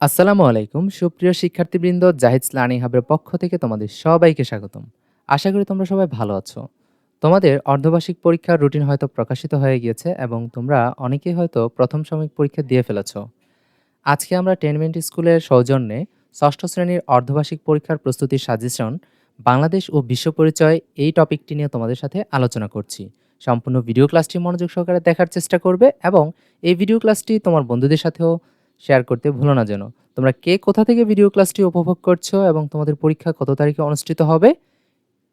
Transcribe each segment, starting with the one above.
আসসালামু আলাইকুম, সুপ্রিয় শিক্ষার্থীবৃন্দ, জাহিদ লার্নিং হাবের পক্ষ থেকে তোমাদের সবাইকে স্বাগতম। আশা করি তোমরা সবাই ভালো আছো। তোমাদের অর্ধবার্ষিক পরীক্ষার রুটিন হয়তো প্রকাশিত হয়ে গিয়েছে এবং তোমরা অনেকেই হয়তো প্রথম সাময়িক পরীক্ষা দিয়ে ফেলেছ। আজকে আমরা টেনমেন্ট স্কুলের সৌজন্যে ষষ্ঠ শ্রেণির অর্ধবার্ষিক পরীক্ষার প্রস্তুতির সাজেশন বাংলাদেশ ও বিশ্ব পরিচয় এই টপিকটি নিয়ে তোমাদের সাথে আলোচনা করছি। সম্পূর্ণ ভিডিও ক্লাসটি মনোযোগ সহকারে দেখার চেষ্টা করবে এবং এই ভিডিও ক্লাসটি তোমার বন্ধুদের সাথেও শেয়ার করতে ভুলো না যেন। তোমরা কে কোথা থেকে ভিডিও ক্লাসটি উপভোগ করছ এবং তোমাদের পরীক্ষা কত তারিখে অনুষ্ঠিত হবে,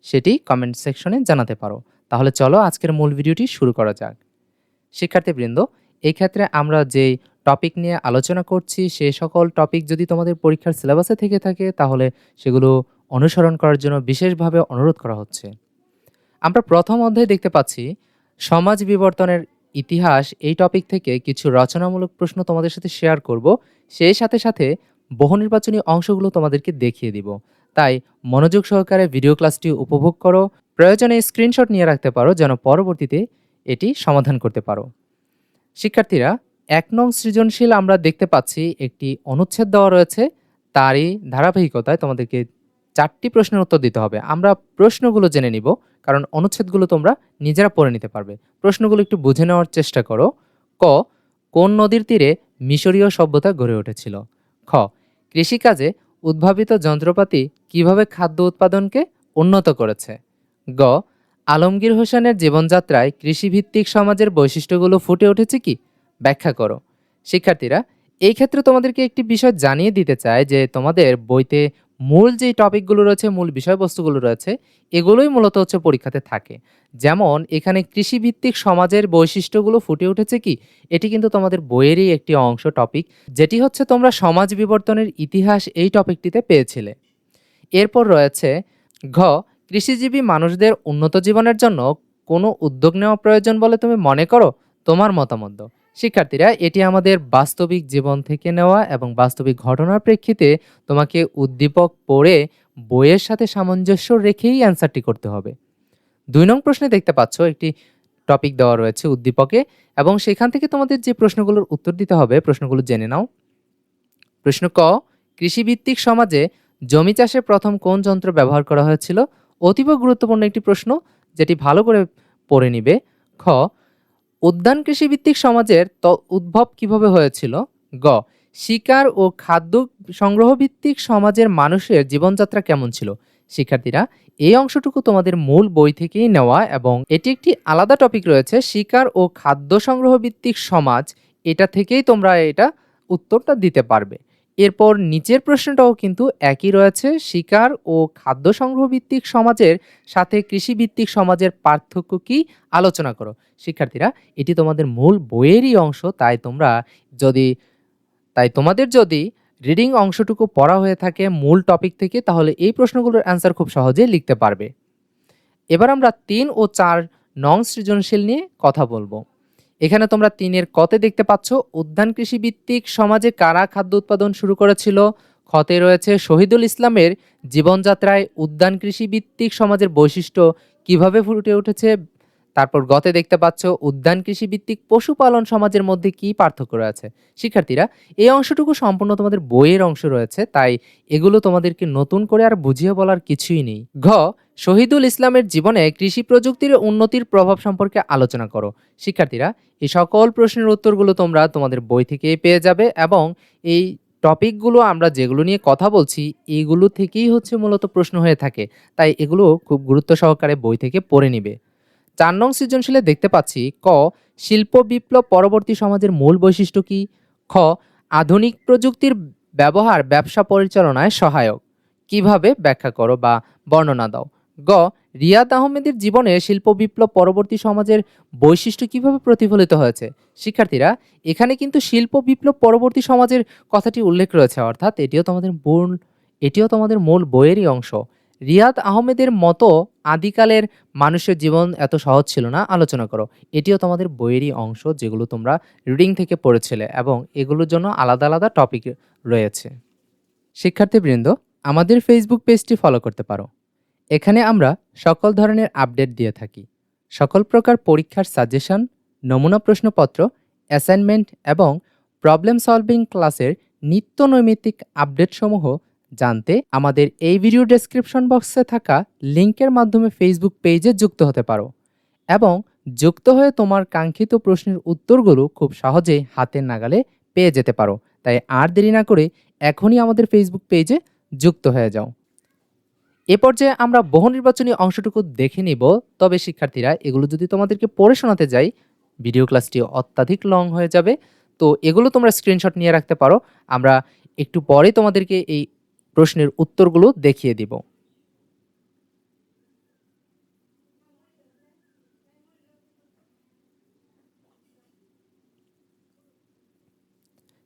সেটি কমেন্ট সেকশনে জানাতে পারো। তাহলে চলো আজকের মূল ভিডিওটি শুরু করা যাক। শিক্ষার্থীবৃন্দ এই ক্ষেত্রে আমরা যে টপিক নিয়ে আলোচনা করছি, সে সকল টপিক যদি তোমাদের পরীক্ষার সিলেবাসে থেকে থাকে, তাহলে সেগুলো অনুসরণ করার জন্য বিশেষভাবে অনুরোধ করা হচ্ছে। আমরা প্রথম অধ্যায়ে দেখতে পাচ্ছি, সমাজ বিবর্তনের ইতিহাস এই টপিক থেকে কিছু রচনামূলক প্রশ্ন তোমাদের সাথে শেয়ার করব। সেই সাথে সাথে বহু নির্বাচনী অংশগুলো তোমাদেরকে দেখিয়ে দিব। তাই মনোযোগ সহকারে ভিডিও ক্লাসটি উপভোগ করো। প্রয়োজনে স্ক্রিনশট নিয়ে রাখতে পারো যেন পরবর্তীতে এটি সমাধান করতে পারো। শিক্ষার্থীরা, এক নং সৃজনশীল আমরা দেখতে পাচ্ছি একটি অনুচ্ছেদ দেওয়া রয়েছে। তারই ধারাবাহিকতায় তোমাদেরকে চারটি প্রশ্নের উত্তর দিতে হবে। আমরা প্রশ্নগুলো জেনে নিব, কারণ অনুচ্ছেদগুলো তোমরা নিজেরা পড়ে নিতে পারবে। প্রশ্নগুলো একটু বুঝে নেওয়ার চেষ্টা করো। ক, কোন নদীর তীরে মিশরীয় সভ্যতা গড়ে উঠেছিল? খ, কৃষিকাজে উদ্ভাবিত যন্ত্রপাতি কীভাবে খাদ্য উৎপাদনকে উন্নত করেছে? গ, আলমগীর হোসেনের জীবনযাত্রায় কৃষিভিত্তিক সমাজের বৈশিষ্ট্যগুলো ফুটে উঠেছে কি? ব্যাখ্যা করো। শিক্ষার্থীরা, এই ক্ষেত্রে তোমাদেরকে একটি বিষয় জানিয়ে দিতে চাই যে তোমাদের বইতে মূল যে টপিকগুলো রয়েছে, মূল বিষয়বস্তুগুলো রয়েছে, এগুলোই মূলত হচ্ছে পরীক্ষাতে থাকে। যেমন, এখানে কৃষিভিত্তিক সমাজের বৈশিষ্ট্যগুলো ফুটে উঠেছে কি? এটি কিন্তু তোমাদের বইয়েরই একটি অংশ টপিক, যেটি হচ্ছে তোমরা সমাজ বিবর্তনের ইতিহাস এই টপিকটিতে পেয়েছিলে। এরপর রয়েছে, ঘ, কৃষিজীবী মানুষদের উন্নত জীবনের জন্য কোনো উদ্যোগ নেওয়া প্রয়োজন বলে তুমি মনে করো? তোমার মতামত শিক্ষার্থীরা, এটি আমাদের বাস্তবিক জীবন থেকে নেওয়া এবং বাস্তবিক ঘটনার প্রেক্ষিতে তোমাকে উদ্দীপক পড়ে বইয়ের সাথে সামঞ্জস্য রেখেই অ্যান্সারটি করতে হবে। দুই নং প্রশ্নে দেখতে পাচ্ছ, একটি টপিক দেওয়া রয়েছে উদ্দীপকে এবং সেখান থেকে তোমাদের যে প্রশ্নগুলোর উত্তর দিতে হবে, প্রশ্নগুলো জেনে নাও। প্রশ্ন ক, কৃষিভিত্তিক সমাজে জমি চাষে প্রথম কোন যন্ত্র ব্যবহার করা হয়েছিল? অতীব গুরুত্বপূর্ণ একটি প্রশ্ন, যেটি ভালো করে পড়ে নিবে। খ উদ্যান কৃষিভিত্তিক সমাজের ত উদ্ভব কীভাবে হয়েছিল? গ, শিকার ও খাদ্য সংগ্রহভিত্তিক সমাজের মানুষের জীবনযাত্রা কেমন ছিল? শিক্ষার্থীরা, এই অংশটুকু তোমাদের মূল বই থেকেই নেওয়া এবং এটি একটি আলাদা টপিক রয়েছে, শিকার ও খাদ্য সংগ্রহভিত্তিক সমাজ। এটা থেকেই তোমরা এটা উত্তরটা দিতে পারবে। এরপর নিচের প্রশ্নটাও কিন্তু একই রয়েছে। শিকার ও খাদ্য সংগ্রহ ভিত্তিক সমাজের সাথে কৃষিভিত্তিক সমাজের পার্থক্য কি? আলোচনা করো। শিক্ষার্থীরা, এটি তোমাদের মূল বইয়েরই অংশ, তাই তোমরা যদি, তাই তোমাদের যদি রিডিং অংশটুকু পড়া হয়ে থাকে মূল টপিক থেকে, তাহলে এই প্রশ্নগুলোর অ্যান্সার খুব সহজেই লিখতে পারবে। এবার আমরা তিন ও চার নং সৃজনশীল নিয়ে কথা বলব। এখানে তোমরা তিনের কতে দেখতে পাচ্ছ, উদ্যান কৃষি ভিত্তিক সমাজে কারা খাদ্য উৎপাদন শুরু করেছিল? খতে রয়েছে শহীদুল ইসলামের জীবনযাত্রায় উদ্যান কৃষি ভিত্তিক সমাজের বৈশিষ্ট্য, কীভাবে ফুটে উঠেছে তারপর গতে দেখতে পাচ্ছ উদ্যান কৃষি ভিত্তিক পশুপালন সমাজের মধ্যে কি পার্থক্য রয়েছে। শিক্ষার্থীরা, এই অংশটুকু সম্পূর্ণ তোমাদের বইয়ের অংশ রয়েছে, তাই এগুলো তোমাদেরকে নতুন করে আর বুঝিয়ে বলার কিছুই নেই। ঘ, শহীদুল ইসলামের জীবনে কৃষি প্রযুক্তির উন্নতির প্রভাব সম্পর্কে আলোচনা করো। শিক্ষার্থীরা, এই সকল প্রশ্নের উত্তরগুলো তোমরা তোমাদের বই থেকে পেয়ে যাবে এবং এই টপিকগুলো আমরা যেগুলো নিয়ে কথা বলছি এইগুলো থেকেই হচ্ছে মূলত প্রশ্ন হয়ে থাকে। তাই এগুলো খুব গুরুত্ব সহকারে বই থেকে পড়ে নিবে। চার নং সৃজনশীলে দেখতে পাচ্ছি, ক, শিল্প বিপ্লব পরবর্তী সমাজের মূল বৈশিষ্ট্য কি? খ, আধুনিক প্রযুক্তির ব্যবহার ব্যবসা পরিচালনায় সহায়ক। কীভাবে? ব্যাখ্যা করো বা বর্ণনা দাও। গ, রিয়াদ আহমেদের জীবনে শিল্প বিপ্লব পরবর্তী সমাজের বৈশিষ্ট্য কীভাবে প্রতিফলিত হয়েছে? শিক্ষার্থীরা, এখানে কিন্তু শিল্প বিপ্লব পরবর্তী সমাজের কথাটি উল্লেখ রয়েছে, অর্থাৎ এটিও তোমাদের মূল, এটিও তোমাদের মূল বইয়েরই অংশ। রিয়াদ আহমেদের মতো আদিকালের মানুষের জীবন এত সহজ ছিল না। আলোচনা করো। এটিও তোমাদের বইয়েরই অংশ যেগুলো তোমরা রিডিং থেকে পড়েছিলে এবং এগুলোর জন্য আলাদা আলাদা টপিক রয়েছে। শিক্ষার্থীবৃন্দ, আমাদের ফেসবুক পেজটি ফলো করতে পারো। এখানে আমরা সকল ধরনের আপডেট দিয়ে থাকি। সকল প্রকার পরীক্ষার সাজেশন নমুনা প্রশ্নপত্র অ্যাসাইনমেন্ট এবং প্রবলেম সলভিং ক্লাসের নিত্য নৈমিত্তিক আপডেটসমূহ জানতে আমাদের এই ভিডিও ডেসক্রিপশন বক্সে থাকা লিঙ্কের মাধ্যমে ফেসবুক পেজে যুক্ত হতে পারো এবং যুক্ত হয়ে তোমার কাঙ্ক্ষিত প্রশ্নের উত্তরগুলো খুব সহজেই হাতের নাগালে পেয়ে যেতে পারো। তাই আর দেরি না করে এখনই আমাদের ফেসবুক পেজে যুক্ত হয়ে যাও। এ পর্যায়ে আমরা বহু নির্বাচনী অংশটুকু দেখে নিব, তবে শিক্ষার্থীরা এগুলো যদি তোমাদেরকে পড়ে শোনাতে যাই ভিডিও ক্লাসটি অত্যাধিক লং হয়ে যাবে। তো এগুলো তোমরা স্ক্রিনশট নিয়ে রাখতে পারো। আমরা একটু পরে তোমাদেরকে এই প্রশ্নের উত্তরগুলো দেখিয়ে দিব।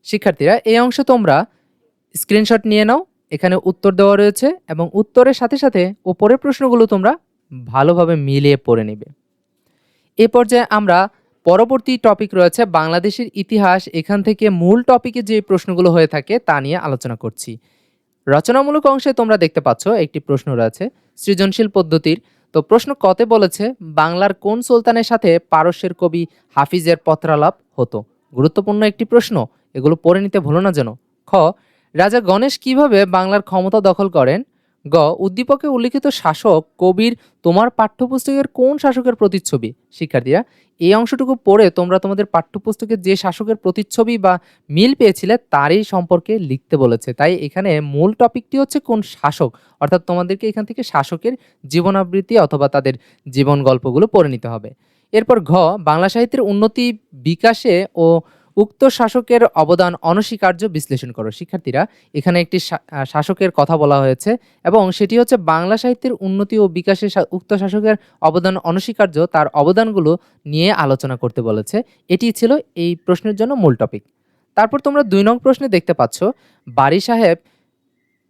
শিক্ষার্থীরা, এই অংশ তোমরা স্ক্রিনশট নিয়ে নাও, এখানে উত্তর দেওয়া রয়েছে এবং উত্তরের সাথে সাথে ওপরের প্রশ্নগুলো তোমরা ভালোভাবে মিলিয়ে পড়ে নেবে। এ পর্যায়ে আমরা পরবর্তী টপিক রয়েছে বাংলাদেশের ইতিহাস, এখান থেকে মূল টপিকে যে প্রশ্নগুলো হয়ে থাকে তা নিয়ে আলোচনা করছি। রচনামূলক অংশে তোমরা দেখতে পাচ্ছ, একটি প্রশ্ন রয়েছে, সৃজনশীল পদ্ধতির। তো প্রশ্ন কতে বলেছে, বাংলার কোন সুলতানের সাথে পারস্যের কবি হাফিজের পত্রালাপ হতো? গুরুত্বপূর্ণ একটি প্রশ্ন, এগুলো পড়ে নিতে ভুলো না যেন। খ, রাজা গণেশ কীভাবে বাংলার ক্ষমতা দখল করেন? গ, উদ্দীপকে উল্লিখিত শাসক কবির তোমার পাঠ্যপুস্তকের কোন শাসকের প্রতিচ্ছবি? শিক্ষার্থীরা, এই অংশটুকু পড়ে তোমরা তোমাদের পাঠ্যপুস্তকে যে শাসকের প্রতিচ্ছবি বা মিল পেয়েছিলে তারই সম্পর্কে লিখতে বলেছে। তাই এখানে মূল টপিকটি হচ্ছে কোন শাসক? অর্থাৎ তোমাদেরকে এখান থেকে শাসকের জীবনাবৃত্তি অথবা তাদের জীবন গল্পগুলো পড়ে নিতে হবে। এরপর ঘ, বাংলা সাহিত্যের উন্নতি বিকাশে ও উক্ত শাসকের অবদান অনস্বীকার্য বিশ্লেষণ করো। শিক্ষার্থীরা, এখানে একটি শাসকের কথা বলা হয়েছে এবং সেটি হচ্ছে বাংলা সাহিত্যের উন্নতি ও বিকাশে উক্ত শাসকের অবদান অনস্বীকার্য, তার অবদানগুলো নিয়ে আলোচনা করতে বলেছে। এটি ছিল এই প্রশ্নের জন্য মূল টপিক। তারপর তোমরা দুই নং প্রশ্নে দেখতে পাচ্ছ, বারি সাহেব,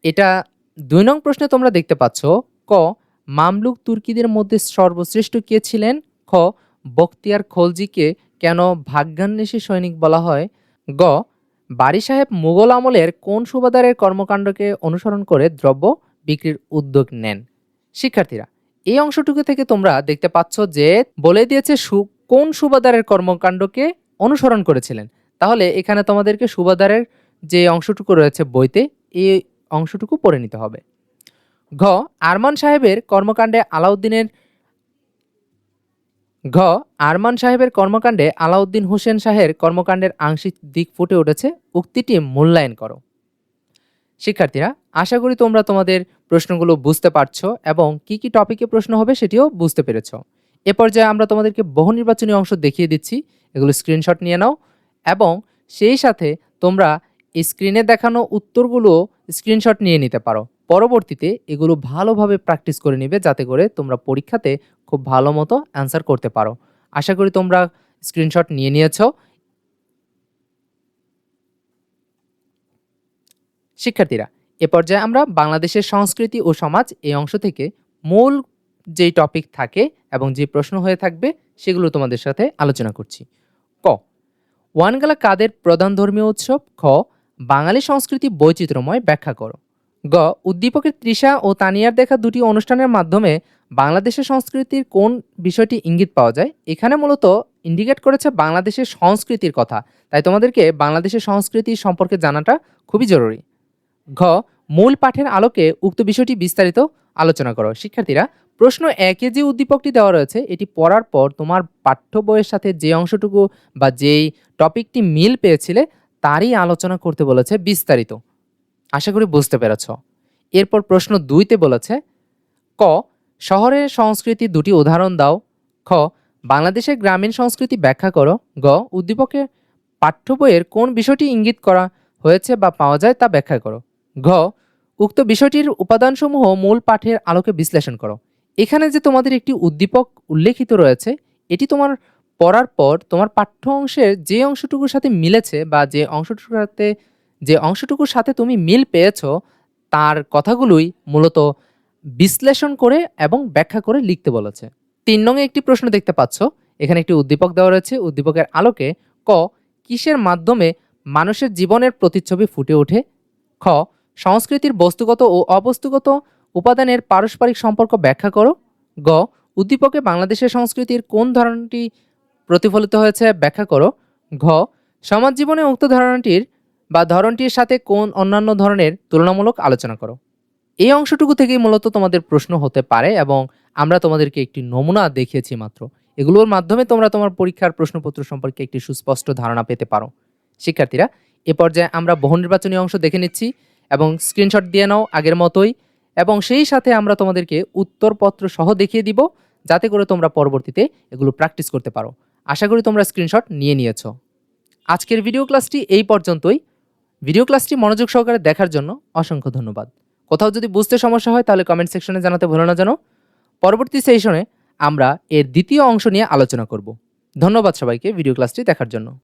এটা দুই নং প্রশ্নে তোমরা দেখতে পাচ্ছ, ক, মামলুক তুর্কিদের মধ্যে সর্বশ্রেষ্ঠ কে ছিলেন? খ, বখতিয়ার খলজিকে কেন ভাগ্যান্বেষী সৈনিক বলা হয়? গ, বারি সাহেব মুঘল আমলের কোন সুবাদারের কর্মকাণ্ডকে অনুসরণ করে দ্রব্য বিক্রির উদ্যোগ নেন? শিক্ষার্থীরা, এই অংশটুকু থেকে তোমরা দেখতে পাচ্ছ যে বলে দিয়েছে সু- কোন সুবাদারের কর্মকাণ্ডকে অনুসরণ করেছিলেন। তাহলে এখানে তোমাদেরকে সুবাদারের যে অংশটুকু রয়েছে বইতে, এই অংশটুকু পড়ে নিতে হবে। ঘ, আরমান সাহেবের কর্মকাণ্ডে আলাউদ্দিনের ঘ, আরমান সাহেবের কর্মকাণ্ডে আলাউদ্দিন হোসেন শাহের কর্মকাণ্ডের আংশিক দিক ফুটে উঠেছে, উক্তিটি মূল্যায়ন করো। শিক্ষার্থীরা, আশা করি তোমরা তোমাদের প্রশ্নগুলো বুঝতে পারছ এবং কি কি টপিকে প্রশ্ন হবে সেটিও বুঝতে পেরেছ। এ পর্যায়ে আমরা তোমাদেরকে বহু নির্বাচনী অংশ দেখিয়ে দিচ্ছি, এগুলো স্ক্রিনশট নিয়ে নাও এবং সেই সাথে তোমরা স্ক্রিনে দেখানো উত্তরগুলো স্ক্রিনশট নিয়ে নিতে পারো। পরবর্তীতে এগুলো ভালোভাবে প্র্যাকটিস করে নিবে যাতে করে তোমরা পরীক্ষাতে খুব ভালো মতো অ্যান্সার করতে পারো। আশা করি তোমরা স্ক্রিনশট নিয়ে নিয়েছো। শিক্ষার্থীরা, এ পর্যায়ে আমরা বাংলাদেশের সংস্কৃতি ও সমাজ এই অংশ থেকে মূল যেই টপিক থাকে এবং যে প্রশ্ন হয়ে থাকবে সেগুলো তোমাদের সাথে আলোচনা করছি। ক, ওয়ানগালা কাদের প্রধান ধর্মীয় উৎসব? খ, বাঙালি সংস্কৃতি বৈচিত্র্যময় ব্যাখ্যা করো। গ, উদ্দীপকের তৃষা ও তানিয়ার দেখা দুটি অনুষ্ঠানের মাধ্যমে বাংলাদেশের সংস্কৃতির কোন বিষয়টি ইঙ্গিত পাওয়া যায়? এখানে মূলত ইন্ডিকেট করেছে বাংলাদেশের সংস্কৃতির কথা। তাই তোমাদেরকে বাংলাদেশের সংস্কৃতি সম্পর্কে জানাটা খুবই জরুরি। ঘ, মূল পাঠের আলোকে উক্ত বিষয়টি বিস্তারিত আলোচনা করো। শিক্ষার্থীরা, প্রশ্ন একে যে উদ্দীপকটি দেওয়া রয়েছে, এটি পড়ার পর তোমার পাঠ্য বইয়ের সাথে যে অংশটুকু বা যেই টপিকটি মিল পেয়েছিলে, তারই আলোচনা করতে বলেছে বিস্তারিত। আশা করি বুঝতে পেরেছ। এরপর প্রশ্ন দুইতে বলেছে, ক, শহরের সংস্কৃতি দুটি উদাহরণ দাও। খ, বাংলাদেশের গ্রামীণ সংস্কৃতি ব্যাখ্যা করো। গ, উদ্দীপকের পাঠ্য বইয়ের কোন বিষয়টি ইঙ্গিত করা হয়েছে বা পাওয়া যায় তা ব্যাখ্যা করো। ঘ, উক্ত বিষয়টির উপাদানসমূহ মূল পাঠের আলোকে বিশ্লেষণ করো। এখানে যে তোমাদের একটি উদ্দীপক উল্লেখিত রয়েছে, এটি তোমার পড়ার পর তোমার পাঠ্য অংশের যে অংশটুকুর সাথে মিলেছে বা যে অংশটুকুর সাথে যে অংশটুকুর সাথে তুমি মিল পেয়েছ, তার কথাগুলোই মূলত বিশ্লেষণ করে এবং ব্যাখ্যা করে লিখতে বলেছে। তিন নঙে একটি প্রশ্ন দেখতে পাচ্ছ। এখানে একটি উদ্দীপক দেওয়া রয়েছে। উদ্দীপকের আলোকে ক, কিসের মাধ্যমে মানুষের জীবনের প্রতিচ্ছবি ফুটে ওঠে? খ, সংস্কৃতির বস্তুগত ও অবস্তুগত উপাদানের পারস্পরিক সম্পর্ক ব্যাখ্যা করো। গ, উদ্দীপকে বাংলাদেশের সংস্কৃতির কোন ধারণাটি প্রতিফলিত হয়েছে ব্যাখ্যা করো। ঘ সমাজ জীবনে উক্ত ধারণাটির বা ধরনটির সাথে কোন অন্যান্য ধরনের তুলনামূলক আলোচনা করো। এই অংশটুকু থেকেই মূলত তোমাদের প্রশ্ন হতে পারে এবং আমরা তোমাদেরকে একটি নমুনা দেখিয়েছি মাত্র। এগুলোর মাধ্যমে তোমরা তোমার পরীক্ষার প্রশ্নপত্র সম্পর্কে একটি সুস্পষ্ট ধারণা পেতে পারো। শিক্ষার্থীরা, এ পর্যায়ে আমরা বহু নির্বাচনী অংশ দেখে নিচ্ছি এবং স্ক্রিনশট দিয়ে নাও আগের মতোই এবং সেই সাথে আমরা তোমাদেরকে উত্তরপত্র সহ দেখিয়ে দিব যাতে করে তোমরা পরবর্তীতে এগুলো প্র্যাকটিস করতে পারো। আশা করি তোমরা স্ক্রিনশট নিয়ে নিয়েছো। আজকের ভিডিও ক্লাসটি এই পর্যন্তই। ভিডিও ক্লাসটি মনোযোগ সহকারে দেখার জন্য অসংখ্য ধন্যবাদ। কোথাও যদি বুঝতে সমস্যা হয়, তাহলে কমেন্ট সেকশনে জানাতে ভুলো না যেন পরবর্তী সেশনে আমরা এর দ্বিতীয় অংশ নিয়ে আলোচনা করব। ধন্যবাদ সবাইকে ভিডিও ক্লাসটি দেখার জন্য।